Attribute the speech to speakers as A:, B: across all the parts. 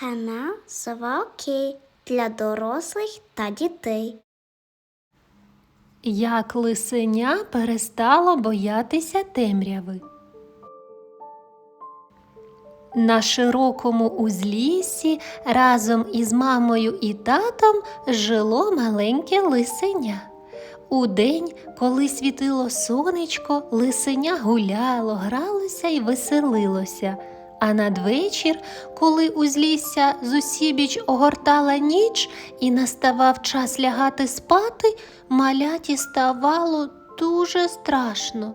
A: Канал Сова для дорослих та дітей.
B: Як лисеня перестало боятися темряви. На широкому узліссі разом із мамою і татом жило маленьке лисеня. Удень, коли світило сонечко, лисеня гуляло, гралося і веселилося. А надвечір, коли узлісся зусібіч огортала ніч і наставав час лягати спати, маляті ставало дуже страшно.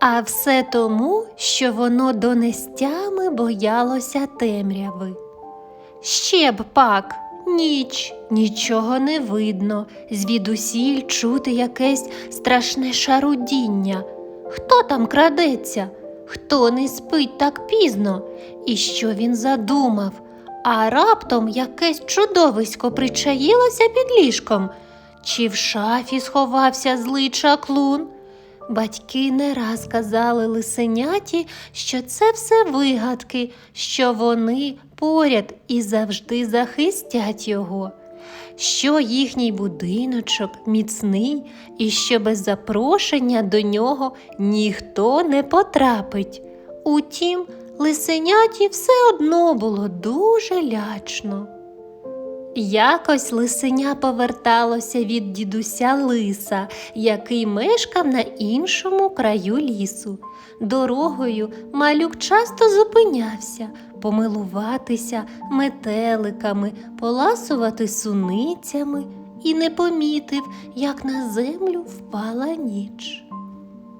B: А все тому, що воно донестями боялося темряви. Ще б пак, ніч, нічого не видно, звідусіль чути якесь страшне шарудіння. Хто там крадеться? Хто не спить так пізно? І що він задумав? А раптом якесь чудовисько причаїлося під ліжком, чи в шафі сховався злий чаклун? Батьки не раз казали лисеняті, що це все вигадки, що вони поряд і завжди захистять його, що їхній будиночок міцний і що без запрошення до нього ніхто не потрапить. Утім, лисеняті все одно було дуже лячно. Якось лисеня поверталося від дідуся лиса, який мешкав на іншому краю лісу. Дорогою малюк часто зупинявся помилуватися метеликами, поласувати суницями і не помітив, як на землю впала ніч.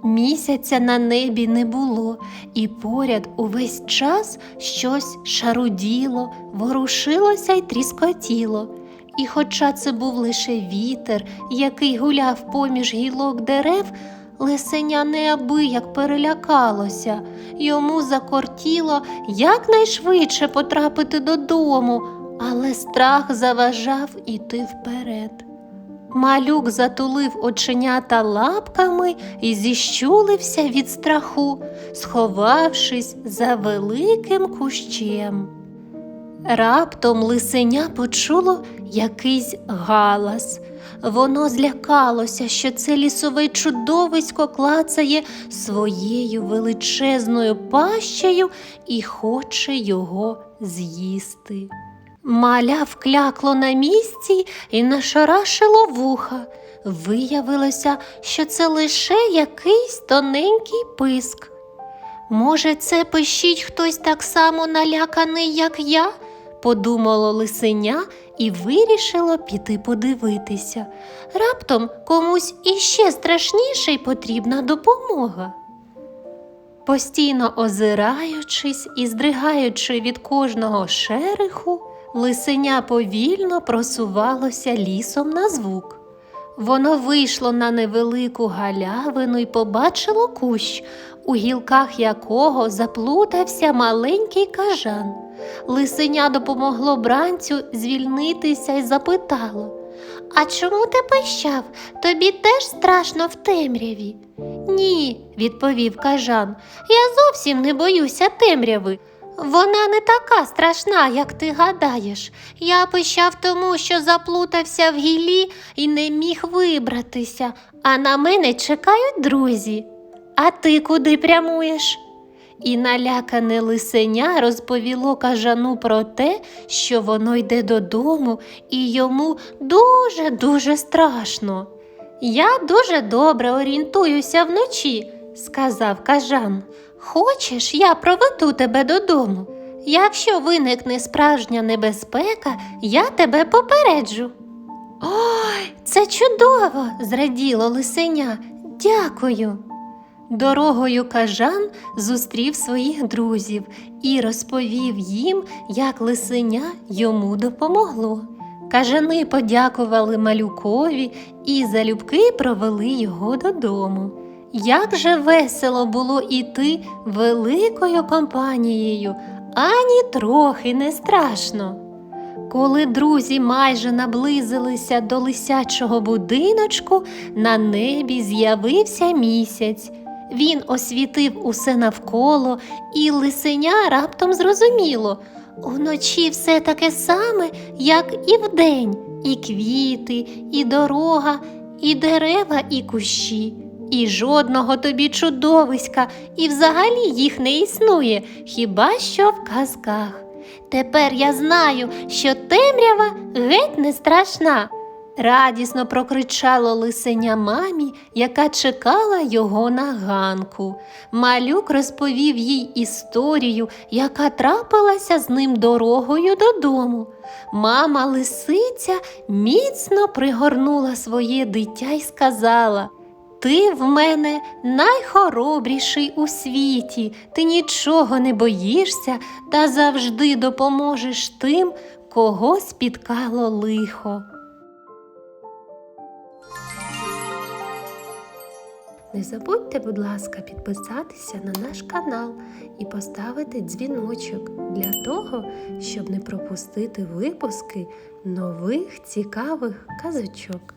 B: Місяця на небі не було, і поряд увесь час щось шаруділо, ворушилося й тріскотіло. І хоча це був лише вітер, який гуляв поміж гілок дерев, лисеня неабияк перелякалося. Йому закортіло якнайшвидше потрапити додому, але страх заважав іти вперед. Малюк затулив оченята лапками і зіщулився від страху, сховавшись за великим кущем. Раптом лисеня почуло якийсь галас. Воно злякалося, що це лісове чудовисько клацає своєю величезною пащею і хоче його з'їсти. Маля вклякло на місці і нашарашило вуха. Виявилося, що це лише якийсь тоненький писк. Може, це пищить хтось так само наляканий, як я? Подумало лисеня і вирішило піти подивитися. Раптом комусь іще страшніше й потрібна допомога. Постійно озираючись і здригаючи від кожного шериху, лисеня повільно просувалося лісом на звук. Воно вийшло на невелику галявину і побачило кущ, у гілках якого заплутався маленький кажан. Лисеня допомогло бранцю звільнитися і запитало А чому ти пищав? Тобі теж страшно в темряві? Ні, відповів кажан. Я зовсім не боюся темряви. Вона не така страшна, як ти гадаєш. Я пищав тому, що заплутався в гілі і не міг вибратися, а на мене чекають друзі. А ти куди прямуєш? І налякане лисеня розповіло кажану про те, що воно йде додому, і йому дуже-дуже страшно. Я дуже добре орієнтуюся вночі, сказав кажан. Хочеш, я проведу тебе додому. Якщо виникне справжня небезпека, я тебе попереджу. Ой, це чудово, зраділо лисеня. Дякую. Дорогою кажан зустрів своїх друзів і розповів їм, як лисеня йому допомогло. Кажани подякували малюкові і залюбки провели його додому. Як же весело було іти великою компанією, ані трохи не страшно. Коли друзі майже наблизилися до лисячого будиночку, на небі з'явився місяць. Він освітив усе навколо, і лисеня раптом зрозуміло. Уночі все таке саме, як і вдень, і квіти, і дорога, і дерева, і кущі, і жодного тобі чудовиська, і взагалі їх не існує, хіба що в казках. Тепер я знаю, що темрява геть не страшна. Радісно прокричало лисеня мамі, яка чекала його на ганку. Малюк розповів їй історію, яка трапилася з ним дорогою додому. Мама лисиця міцно пригорнула своє дитя й сказала Ти в мене найхоробріший у світі, ти нічого не боїшся та завжди допоможеш тим, кого спіткало лихо. Не забудьте, будь ласка, підписатися на наш канал і поставити дзвіночок для того, щоб не пропустити випуски нових цікавих казочок.